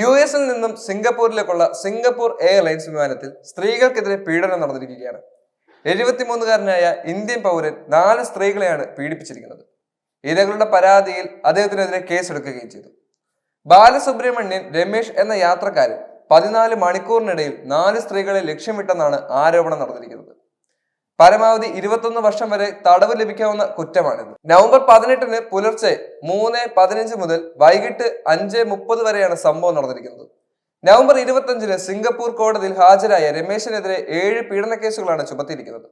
U എസിൽ നിന്നും സിംഗപ്പൂരിലേക്കുള്ള Singapore airlines വിമാനത്തിൽ സ്ത്രീകൾക്കെതിരെ പീഡനം നടന്നിരിക്കുകയാണ്. എഴുപത്തിമൂന്നുകാരനായ ഇന്ത്യൻ പൗരൻ നാല് സ്ത്രീകളെയാണ് പീഡിപ്പിച്ചിരിക്കുന്നത്. ഇരകളുടെ പരാതിയിൽ അദ്ദേഹത്തിനെതിരെ കേസെടുക്കുകയും ചെയ്തു. ബാലസുബ്രഹ്മണ്യൻ രമേശ് എന്ന യാത്രക്കാരൻ പതിനാല് മണിക്കൂറിനിടയിൽ നാല് സ്ത്രീകളെ ലക്ഷ്യമിട്ടെന്നാണ് ആരോപണം നടന്നിരിക്കുന്നത്. പരമാവധി ഇരുപത്തൊന്ന് വർഷം വരെ തടവ് ലഭിക്കാവുന്ന കുറ്റമാണിത്. നവംബർ പതിനെട്ടിന് പുലർച്ചെ മൂന്ന് പതിനഞ്ച് മുതൽ വൈകിട്ട് അഞ്ച് മുപ്പത് വരെയാണ് സംഭവം നടന്നിരിക്കുന്നത്. നവംബർ ഇരുപത്തഞ്ചിന് സിംഗപ്പൂർ കോടതിയിൽ ഹാജരായ രമേശിനെതിരെ ഏഴ് പീഡന കേസുകളാണ് ചുമത്തിയിരിക്കുന്നത്.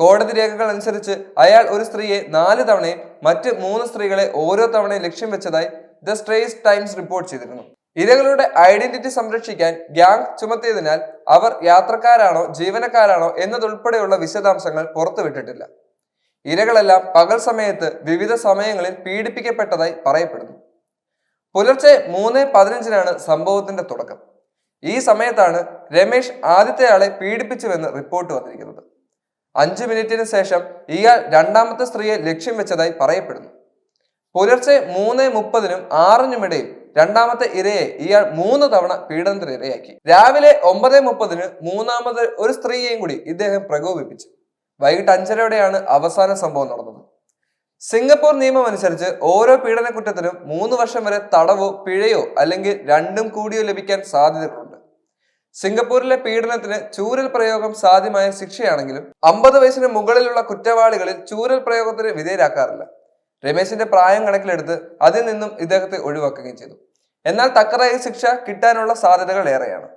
കോടതി രേഖകൾ അനുസരിച്ച് അയാൾ ഒരു സ്ത്രീയെ നാല് തവണയും മറ്റ് മൂന്ന് സ്ത്രീകളെ ഓരോ തവണയും ലക്ഷ്യം വെച്ചതായി ദ സ്ട്രേസ് ടൈംസ് റിപ്പോർട്ട് ചെയ്തിരുന്നു. ഇരകളുടെ ഐഡന്റിറ്റി സംരക്ഷിക്കാൻ ഗ്യാങ് ചുമത്തിയതിനാൽ അവർ യാത്രക്കാരാണോ ജീവനക്കാരാണോ എന്നതുൾപ്പെടെയുള്ള വിശദാംശങ്ങൾ പുറത്തുവിട്ടിട്ടില്ല. ഇരകളെല്ലാം പകൽ സമയത്ത് വിവിധ സമയങ്ങളിൽ പീഡിപ്പിക്കപ്പെട്ടതായി പറയപ്പെടുന്നു. പുലർച്ചെ മൂന്ന് പതിനഞ്ചിനാണ് സംഭവത്തിന്റെ തുടക്കം. ഈ സമയത്താണ് രമേശ് ആദ്യത്തെയാളെ പീഡിപ്പിച്ചുവെന്ന് റിപ്പോർട്ട് വന്നിരിക്കുന്നത്. അഞ്ചു മിനിറ്റിന് ശേഷം ഇയാൾ രണ്ടാമത്തെ സ്ത്രീയെ ലക്ഷ്യം വെച്ചതായി പറയപ്പെടുന്നു. പുലർച്ചെ മൂന്ന് മുപ്പതിനും ആറിനും ഇടയിൽ രണ്ടാമത്തെ ഇരയെ ഇയാൾ മൂന്ന് തവണ പീഡനത്തിന് ഇരയാക്കി. രാവിലെ ഒമ്പത് മുപ്പതിന് മൂന്നാമത് ഒരു സ്ത്രീയെയും കൂടി ഇദ്ദേഹം പ്രകോപിപ്പിച്ചു. വൈകിട്ട് അഞ്ചരയോടെയാണ് അവസാന സംഭവം നടന്നത്. സിംഗപ്പൂർ നിയമം അനുസരിച്ച് ഓരോ പീഡന കുറ്റത്തിനും മൂന്ന് വർഷം വരെ തടവോ പിഴയോ അല്ലെങ്കിൽ രണ്ടും കൂടിയോ ലഭിക്കാൻ സാധ്യതകളുണ്ട്. സിംഗപ്പൂരിലെ പീഡനത്തിന് ചൂരൽ പ്രയോഗം സാധ്യമായ ശിക്ഷയാണെങ്കിലും അമ്പത് വയസ്സിന് മുകളിലുള്ള കുറ്റവാളികളിൽ ചൂരൽ പ്രയോഗത്തിന് വിധേയരാക്കാറില്ല. രമേശിന്റെ പ്രായം കണക്കിലെടുത്ത് അതിൽ നിന്നും ഇദ്ദേഹത്തെ ഒഴിവാക്കുകയും ചെയ്തു. എന്നാൽ തക്കറായി ശിക്ഷ കിട്ടാനുള്ള സാധ്യതകൾ ഏറെയാണ്.